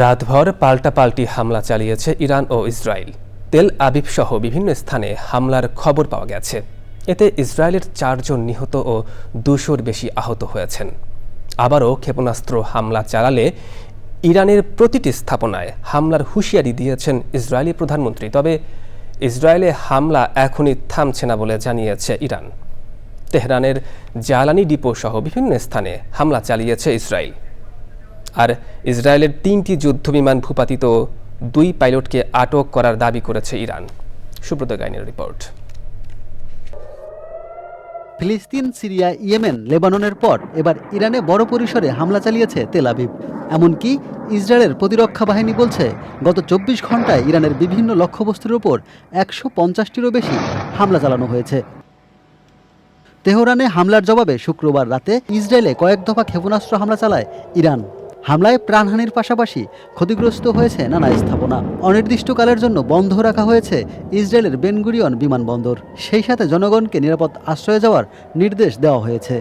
রাতভর পাল্টাপাল্টি হামলা চালিয়েছে ইরান ও ইসরায়েল। তেল আবিব সহ বিভিন্ন স্থানে হামলার খবর পাওয়া গেছে। এতে ইসরায়েলের চারজন নিহত ও দুশোর বেশি আহত হয়েছেন। আবারও ক্ষেপণাস্ত্র হামলা চালালে ইরানের প্রতিটি স্থাপনায় হামলার হুঁশিয়ারি দিয়েছেন ইসরায়েলি প্রধানমন্ত্রী। তবে ইসরায়েলে হামলা এখনই থামছে না বলে জানিয়েছে ইরান। তেহরানের জ্বালানি ডিপো সহ বিভিন্ন স্থানে হামলা চালিয়েছে ইসরায়েল। আর ইসরায়েলের তিনটি যুদ্ধবিমান ভূপাতিত দুই পাইলটকে আটক করার দাবি করেছে ইরান। সুব্রত গাইনের রিপোর্ট। ফিলিস্তিন, সিরিয়া, ইয়েমেন, লেবাননের পর এবার ইরানে বড় পরিসরে হামলা চালিয়েছে তেল আবিব। এমনকি ইসরায়েলের প্রতিরক্ষা বাহিনী বলছে, গত চব্বিশ ঘন্টায় ইরানের বিভিন্ন লক্ষ্যবস্তুর ওপর একশো পঞ্চাশটিরও বেশি হামলা চালানো হয়েছে। তেহরানে হামলার জবাবে শুক্রবার রাতে ইসরায়েলে কয়েক দফা ক্ষেপণাস্ত্র হামলা চালায় ইরান। হামলায় প্রাণহানির পাশাপাশি ক্ষতিগ্রস্ত হয়েছে নানা স্থাপনা। অনির্দিষ্টকালের জন্য বন্ধ রাখা হয়েছে ইসরায়েলের বেনগুরিয়ন বিমানবন্দর। সেই সাথে জনগণকে নিরাপদ আশ্রয়ে যাওয়ার নির্দেশ দেওয়া হয়েছে।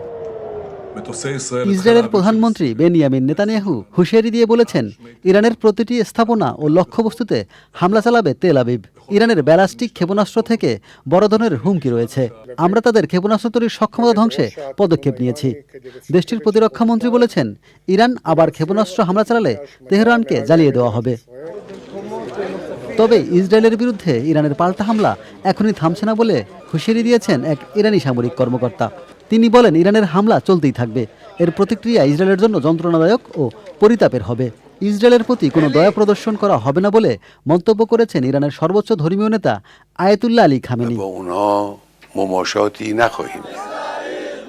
ইসরায়েলের প্রধানমন্ত্রী বেনিয়ামিন নেতানিয়াহু হুঁশিয়ারি দিয়ে বলেছেন, ইরানের প্রতিটি স্থাপনা ও লক্ষ্যবস্তুতে হামলা চালাবে তেল আবিব। ইরানের ব্যালাস্টিক ক্ষেপণাস্ত্র থেকে বড় ধরনের হুমকি রয়েছে। আমরা তাদের ক্ষেপণাস্ত্র তৈরির সক্ষমতা ধ্বংসে পদক্ষেপ নিয়েছি। দেশটির প্রতিরক্ষা মন্ত্রী বলেছেন, ইরান আবার ক্ষেপণাস্ত্র হামলা চালালে তেহরানকে জ্বালিয়ে দেওয়া হবে। তবে ইসরায়েলের বিরুদ্ধে ইরানের পাল্টা হামলা এখনই থামছে না বলে হুঁশিয়ারি দিয়েছেন এক ইরানি সামরিক কর্মকর্তা। তিনি বলেন, ইরানের হামলা চলতেই থাকবে। এর প্রতিক্রিয়া ইসরায়েলের জন্য যন্ত্রণাদায়ক ও পরিতাপের হবে। ইসরায়েলের প্রতি কোনো দয়া প্রদর্শন করা হবে না বলে মন্তব্য করেছেন ইরানের সর্বোচ্চ ধর্মীয় নেতা আয়াতুল্লাহ আলী খামেনি।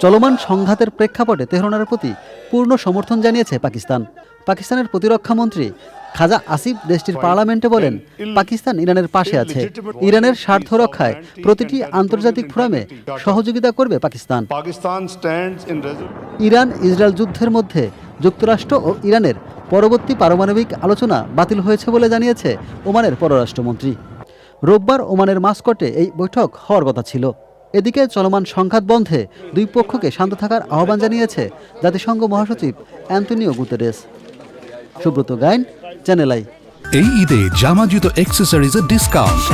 চলমান সংঘাতের প্রেক্ষাপটে তেহরানের প্রতি পূর্ণ সমর্থন জানিয়েছে পাকিস্তান। পাকিস্তানের প্রতিরক্ষা মন্ত্রী খাজা আসিফ দেশটির পার্লামেন্টে বলেন পাকিস্তান ইরানের পাশে আছে। ইরানের স্বার্থ রক্ষায় প্রতিটি আন্তর্জাতিক ফোরামে সহযোগিতা করবে পাকিস্তান। ইরান ইসরায়েল যুদ্ধের মধ্যে যুক্তরাষ্ট্র ও ইরানের পরবর্তী পারমাণবিক আলোচনা বাতিল হয়েছে বলে জানিয়েছে ওমানের পররাষ্ট্রমন্ত্রী। রোববার ওমানের মাস্কটে এই বৈঠক হওয়ার কথা ছিল। এদিকে চলমান সংঘাত বন্ধে দুই পক্ষকে শান্ত থাকার আহ্বান জানিয়েছে জাতিসংঘ মহাসচিব Antonio Guterres. Subrata Gain channel I. এই ঈদে জামা জুতো অ্যাক্সেসরিজের ডিসকাউন্ট